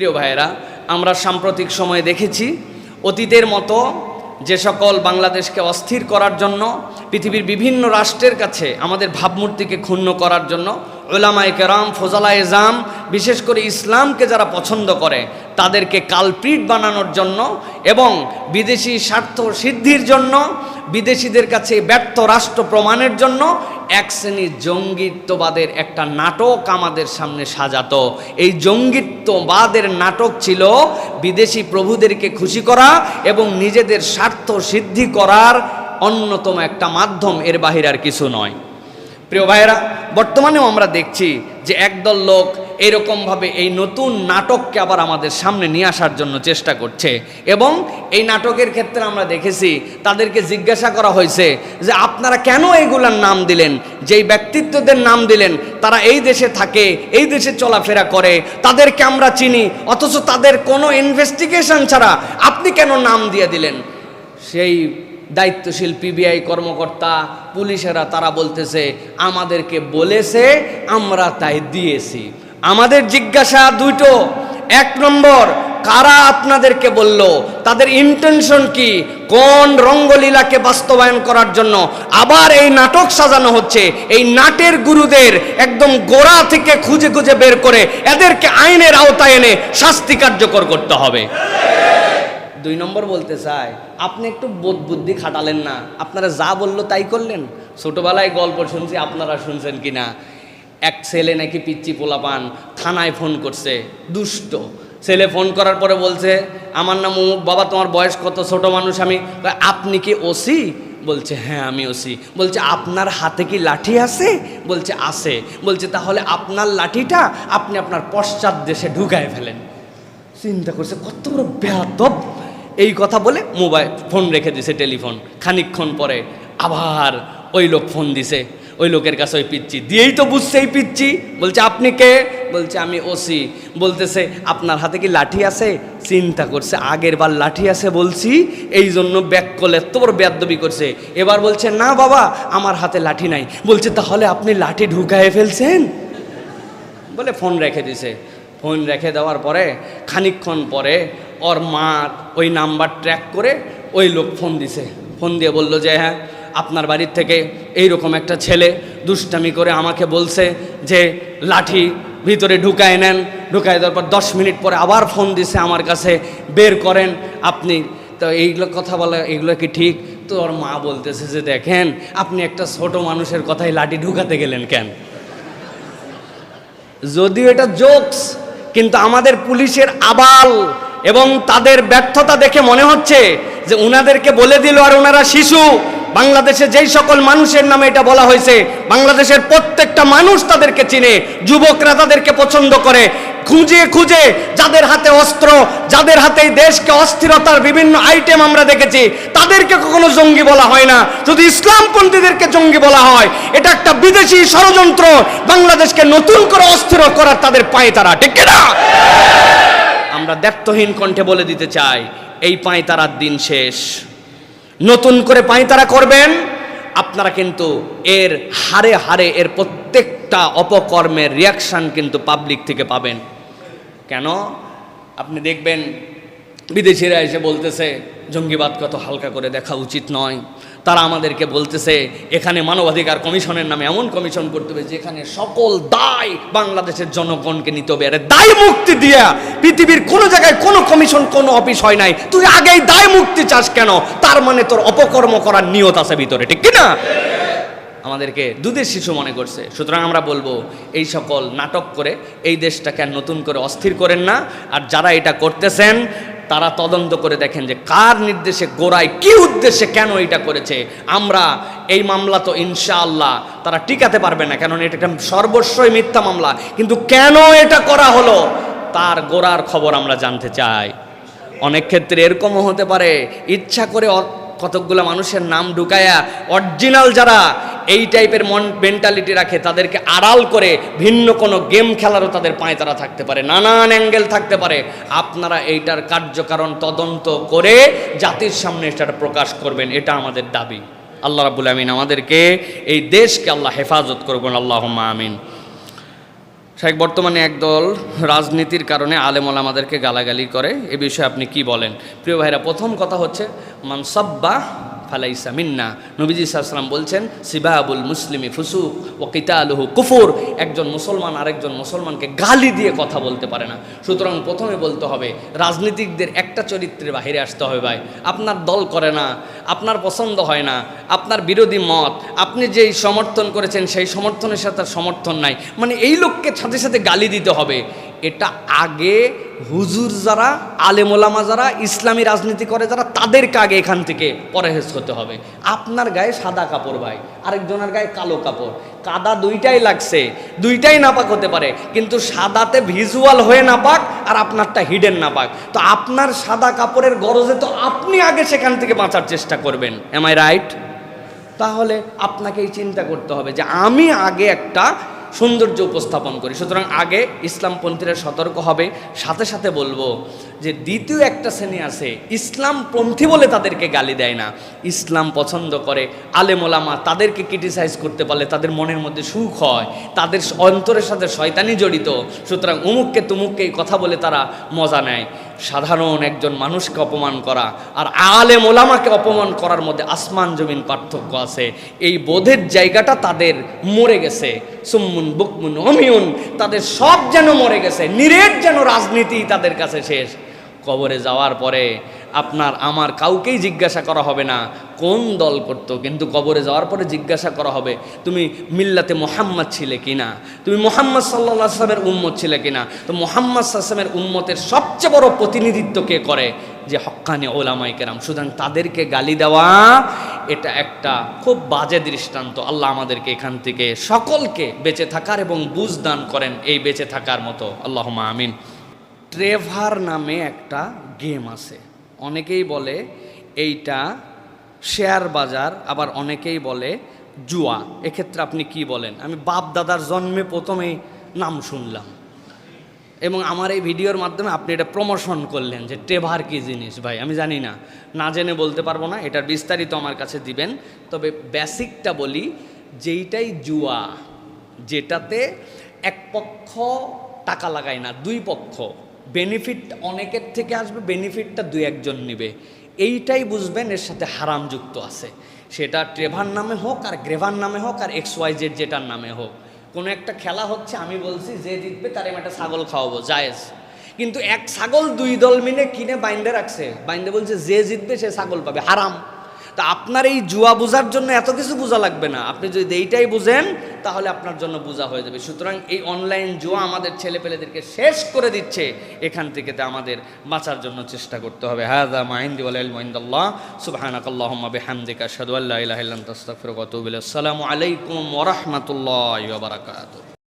প্রিয় ভাইয়েরা আমরা সাম্প্রতিক সময়ে দেখেছি অতীতের মতো যে সকল বাংলাদেশকে অস্থির করার জন্য পৃথিবীর বিভিন্ন রাষ্ট্রের কাছে আমাদের ভাবমূর্তিকে ক্ষুণ্ণ করার জন্য ওলামায় কেরাম ফোজালা এজাম বিশেষ করে ইসলামকে যারা পছন্দ করে, তাদেরকে কালপ্রিট বানানোর জন্য এবং বিদেশি স্বার্থ সিদ্ধির জন্য, বিদেশিদের কাছে ব্যর্থ রাষ্ট্র প্রমাণের জন্য এক শ্রেণির জঙ্গিত্ববাদের একটা নাটক আমাদের সামনে সাজাতো। এই জঙ্গিত্ববাদের নাটক ছিল বিদেশি প্রভুদেরকে খুশি করা এবং নিজেদের স্বার্থ সিদ্ধি করার অন্যতম একটা মাধ্যম, এর বাহির আর কিছু নয়। প্রিয় ভাইয়েরা, বর্তমানেও আমরা দেখছি যে একদল লোক এরকমভাবে এই নতুন নাটককে আবার আমাদের সামনে নিয়ে আসার জন্য চেষ্টা করছে এবং এই নাটকের ক্ষেত্রে আমরা দেখেছি, তাদেরকে জিজ্ঞাসা করা হয়েছে যে আপনারা কেন এইগুলার নাম দিলেন? যেই ব্যক্তিত্বদের নাম দিলেন, তারা এই দেশে থাকে, এই দেশে চলাফেরা করে, তাদেরকে আমরা চিনি, অথচ তাদের কোনো ইনভেস্টিগেশন ছাড়া আপনি কেন নাম দিয়ে দিলেন? সেই দায়িত্বশীল পিবিআই কর্মকর্তা, পুলিশেরা তারা বলতেছে, আমাদেরকে বলেছে, আমরা তাই দিয়েছি। আমাদের জিজ্ঞাসা দুটো এক নম্বর, কারা আপনাদেরকে বলল, তাদের ইন্টেনশন কি? কোন রঙ্গলীলাকে বাস্তবায়ন করার জন্য? আবার এই নাটক সাজানো হচ্ছে, এই নাটের গুরুদের একদম গোড়া থেকে খুঁজে খুঁজে বের করে এদেরকে আইনের আওতায় এনে শাস্তি কার্যকর করতে হবে। দুই নম্বর বলতে চাই, আপনি একটু বোধ বুদ্ধি খাটালেন না। আপনারা যা বলল তাই করলেন? ছোটবেলায় গল্প শুনছি, আপনারা শুনছেন কি না এক ছেলে নাকি পিচ্চি পোলাপান থানায় ফোন করছে, দুষ্ট। ছেলে ফোন করার পরে বলছে, আমার নাম অমুক, বাবা, তোমার বয়স কত? ছোট মানুষ আমি। আপনি কি ওসি? বলছে হ্যাঁ আমি ওসি। বলছে, আপনার হাতে কি লাঠি আছে? বলছে আছে। বলছে, তাহলে আপনার লাঠিটা আপনি আপনার পশ্চাৎ দেশে ঢুকায় ফেলেন। চিন্তা করছে, কত বড় বেয়াদব। এই কথা বলে মোবাইল ফোন রেখে দিছে টেলিফোন। খানিকক্ষণ পরে আবার ওই লোক ফোন দিছে। ওই লোকের কাছে ওই পিচ্ছি দিয়েই তো বুঝছে এই পিচ্ছি বলছে, আপনি কে? বলছে, আমি ওসি। বলতেছে, আপনার হাতে কি লাঠি আছে? চিন্তা করছে, আগের বার লাঠি আছে বলছি এই জন্য ব্যাক করলে এত বড় বেয়াদবি করছে। এবার বলছে, না বাবা, আমার হাতে লাঠি নাই। বলছে, তাহলে আপনি লাঠি ঢুকায় ফেলছেন? বলে ফোন রেখে দিছে। ফোন রেখে দেওয়ার পরে খানিকক্ষণ পরে ওর মা ওই নাম্বার ট্র্যাক করে ওই লোক ফোন দিছে। ফোন দিয়ে বলল যে হ্যাঁ আপনার বাড়ির থেকে এইরকম একটা ছেলে দুষ্টামি করে আমাকে বলছে যে, লাঠি ভিতরে ঢুকায় নেন। ঢুকায় দেওয়ার পর দশ মিনিট পরে আবার ফোন দিছে আমার কাছে, বের করেন আপনি। তো এইগুলো কথা বলা, এগুলো কি ঠিক? তো ওর মা বলতেছে যে, দেখেন, আপনি একটা ছোট মানুষের কথাই লাঠি ঢুকাতে গেলেন কেন? যদিও এটা জোকস কিন্তু আমাদের পুলিশের আবাল এবং তাদের ব্যর্থতা দেখে মনে হচ্ছে যে উনাদেরকে বলে দিল আর ওনারা শিশু। বাংলাদেশে যেই সকল মানুষের নামে এটা বলা হয়েছে, বাংলাদেশের প্রত্যেকটা মানুষ তাদেরকে চিনে, যুবকরা তাদেরকে পছন্দ করে। খুঁজে খুঁজে যাদের হাতে অস্ত্র, যাদের হাতে দেশকে অস্থিরতার বিভিন্ন আইটেম আমরা দেখেছি, তাদেরকে কখনো জঙ্গি বলা হয় না। যদি ইসলামপন্থীদেরকে জঙ্গি বলা হয়, এটা একটা বিদেশি ষড়যন্ত্র। বাংলাদেশকে নতুন করে অস্থির করার তাদের পায়ে তারা, ঠিক না আমরা দ্ব্যর্থহীন কণ্ঠে বলে দিতে চাই, এই পাঁয় তারার দিন শেষ। নতুন করে পাঁয় তারা করবেন, আপনারা কিন্তু এর হারে হারে এর প্রত্যেকটা অপকর্মের রিয়াকশান কিন্তু পাবলিক থেকে পাবেন। কেন? আপনি দেখবেন বিদেশিরা এসে বলতেছে, জঙ্গিবাদ কত হালকা করে দেখা উচিত নয়। তারা আমাদেরকে বলতেছে, এখানে মানবাধিকার কমিশনের নামে এমন কমিশন করতে হবে, যেখানে সকল দায় বাংলাদেশের জনগণকে নিতে হবে। আরে দায় মুক্তি দিয়া পৃথিবীর কোনো জায়গায় কোনো কমিশন, কোনো অফিস হয় নাই। তুই আগেই দায় মুক্তি চাস কেন? তার মানে তোর অপকর্ম করার নিয়ত আছে ভিতরে, ঠিক কি না আমাদেরকে দুধের শিশু মনে করছে। সুতরাং আমরা বলব, এই সকল নাটক করে এই দেশটাকে নতুন করে অস্থির করেন না। আর যারা এটা করতেছেন তারা তদন্ত করে দেখেন যে কার নির্দেশে, গোড়ায় কি উদ্দেশ্যে কেন এটা করেছে। আমরা এই মামলা তো ইনশাআল্লাহ তারা টিকাতে পারবে না কেন এটা একটা সর্বস্বই মিথ্যা মামলা। কিন্তু কেন এটা করা হলো? তার গোড়ার খবর আমরা জানতে চাই। অনেক ক্ষেত্রে এরকমও হতে পারে। ইচ্ছা করে কতকগুলো মানুষের নাম ঢুকায়া অরিজিনাল যারা এই টাইপের মন মেন্টালিটি রাখে, তাদেরকে আড়াল করে ভিন্ন কোনো গেম খেলারও তাদের পায়ে তারা থাকতে পারে, নানান অ্যাঙ্গেল থাকতে পারে। আপনারা এইটার কার্যকারণ তদন্ত করে জাতির সামনে এটা প্রকাশ করবেন, এটা আমাদের দাবি। আল্লাহ রাবুল আমিন আমাদেরকে এই দেশকে আল্লাহ হেফাজত করবেন আল্লাহ আমিন। শেখ বর্তমানে একদল রাজনীতির কারণে আলেমল আমাদেরকে গালাগালি করে, এ বিষয়ে আপনি কি বলেন? প্রিয় ভাইরা, প্রথম কথা হচ্ছে মানসাব্বা ফালাইসা মিন্না। নবীজি সাল্লাম বলছেন, সিবাবুল মুসলিমি ফুসুক ও কিতালুহু কুফুর। একজন মুসলমান আরেকজন মুসলমানকে গালি দিয়ে কথা বলতে পারে না। সুতরাং প্রথমে বলতে হবে, রাজনীতিকদের একটা চরিত্রের বাহিরে আসতে হবে ভাই। আপনার দল করে না, আপনার পছন্দ হয় না, আপনার বিরোধী মত, আপনি যেই সমর্থন করেছেন সেই সমর্থনের সাথে সমর্থন নাই। মানে এই লোককে সাথে সাথে গালি দিতে হবে। এটা আগে হুজুর যারা, আলেমোলামা যারা, ইসলামী রাজনীতি করে যারা, তাদেরকে আগে এখান থেকে পরহেজ হতে হবে। আপনার গায়ে সাদা কাপড় ভাই, আরেকজনের গায়ে কালো কাপড়। কাদা দুইটাই লাগছে, দুইটাই নাপাক হতে পারে, কিন্তু সাদাতে ভিজুয়াল হয়ে নাপাক আর আপনারটা হিডেন নাপাক। তো আপনার সাদা কাপড়ের গরজে তো আপনি আগে সেখান থেকে বাঁচার চেষ্টা করবেন। এম আই রাইট তাহলে আপনাকেই চিন্তা করতে হবে যে আমি আগে একটা সৌন্দর্য উপস্থাপন করি। সুতরাং আগে ইসলামপন্থীরা সতর্ক হবে। সাথে সাথে বলব যে দ্বিতীয় একটা শ্রেণি আছে, ইসলামপন্থী বলে তাদেরকে গালি দেয় না। ইসলাম পছন্দ করে আলেমোলামা তাদেরকে ক্রিটিসাইজ করতে পারলে তাদের মনের মধ্যে সুখ হয়, তাদের অন্তরের সাথে শয়তানি জড়িত। সুতরাং উমুককে তুমুককে এই কথা বলে তারা মজা নেয়। সাধারণ একজন মানুষকে অপমান করা আর আলে মোলামাকে অপমান করার মধ্যে আসমান জমিন পার্থক্য আছে। এই বোধের জায়গাটা তাদের মরে গেছে। সুম্মুন, বুকমুন অমিউন তাদের সব যেন মরে গেছে। নিরেট যেন রাজনীতি তাদের কাছে শেষ। কবরে যাওয়ার পরে আপনার, আমার কাউকেই জিজ্ঞাসা করা হবে না কোন দল করতো, কিন্তু কবরে যাওয়ার পরে জিজ্ঞাসা করা হবে, তুমি মিল্লাতে মোহাম্মদ ছিলে কিনা? তুমি মোহাম্মদ সাল্লাহ আসলামের উম্মত ছিলে কিনা? তো মোহাম্মদ সাল্লামের উম্মতের সবচেয়ে বড় প্রতিনিধিত্ব কে করে? যে হক্কানি ওলামাই কেরাম। সুতরাং তাদেরকে গালি দেওয়া, এটা একটা খুব বাজে দৃষ্টান্ত। আল্লাহ আমাদেরকে এখান থেকে সকলকে বেঁচে থাকার এবং বুঝ দান করেন এই বেঁচে থাকার মতো। আল্লাহ আমিন। ট্রেভার নামে একটা গেম আছে। অনেকেই বলে এইটা শেয়ার বাজার, আবার অনেকেই বলে জুয়া। এক্ষেত্রে আপনি কি বলেন? আমি বাপ দাদার জন্মে প্রথমেই নাম শুনলাম। এবং আমার এই ভিডিওর মাধ্যমে আপনি এটা প্রমোশন করলেন যে ট্রেভার কি জিনিস ভাই, আমি জানি না। না জেনে বলতে পারব না, এটার বিস্তারিত আমার কাছে দিবেন। তবে বেসিকটা বলি, যেইটাই জুয়া, যেটাতে এক পক্ষ টাকা লাগায় না, দুই পক্ষ। বেনিফিট অনেকের থেকে আসবে বেনিফিটটা দু একজন নেবে। এইটাই বুঝবেন এর সাথে হারাম যুক্ত আছে। সেটা ট্রেভার নামে হোক আর গ্রেভার নামে হোক আর এক্স ওয়াই জেড যেটার নামে হোক। কোনো একটা খেলা হচ্ছে, আমি বলছি যে জিতবে তার আমি একটা ছাগল খাওয়াবো, জায়েজ। কিন্তু এক ছাগল দুই দল মিলে কিনে বাইন্দে রাখছে। বাইন্দে বলছে যে জিতবে সে ছাগল পাবে, হারাম। তা আপনার এই জুয়া বোঝার জন্য এত কিছু বোঝা লাগবে না। আপনি যদি এইটাই বুঝেন তাহলে আপনার জন্য বোঝা হয়ে যাবে। সুতরাং এই অনলাইন জুয়া আমাদের ছেলেপেলেদেরকে শেষ করে দিচ্ছে। এখান থেকে তো আমাদের বাঁচার জন্য চেষ্টা করতে হবে। হাজা মাইন্দি ওয়াল ইলমু ইনদাল্লাহ। সুবহানাকাল্লাহুম্মা বিহামদিকা আশহাদু আল্লা ইলাহা ইল্লা আনতা আস্তাগফিরুকা ওয়া আতুবু ইলাইক। আসসালামু আলাইকুম ওরহমতুল্লাহ বারাকাতুহু।